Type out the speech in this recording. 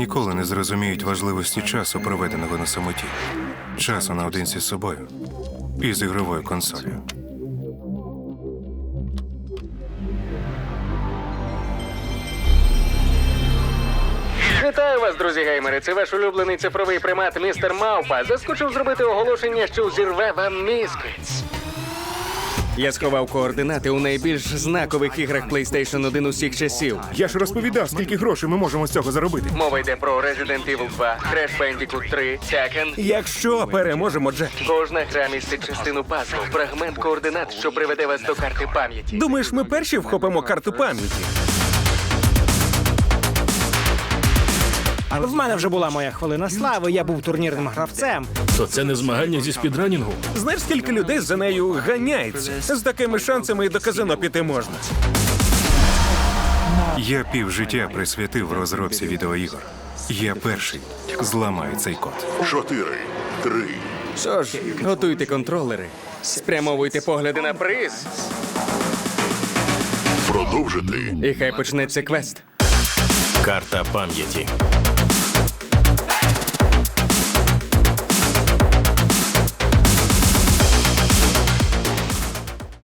ніколи не зрозуміють важливості часу, проведеного на самоті, часу наодинці з собою і з ігровою консолью. Вітаю вас, друзі геймери. Це ваш улюблений цифровий примат містер Мавпа. Заскочив зробити оголошення, що зірве вам мізкиць. Я сховав координати у найбільш знакових іграх PlayStation 1 усіх часів. Я ж розповідав, скільки грошей ми можемо з цього заробити. Мова йде про Resident Evil 2, Crash Bandicoot 3, Tekken. Якщо переможемо, Джек. Кожна гра містить частину пазлу, фрагмент координат, що приведе вас до карти пам'яті. Думаєш, ми перші вхопимо карту пам'яті? В мене вже була моя хвилина слави, я був турнірним гравцем. То це не змагання зі спідранінгу. Знаєш, скільки людей за нею ганяється? З такими шансами і до казино піти можна. Я півжиття присвятив розробці відеоігор. Я перший зламаю цей код. Чотири, три, Тож, готуйте контролери, спрямовуйте погляди на приз, продовжити. і хай почнеться квест. Карта пам'яті.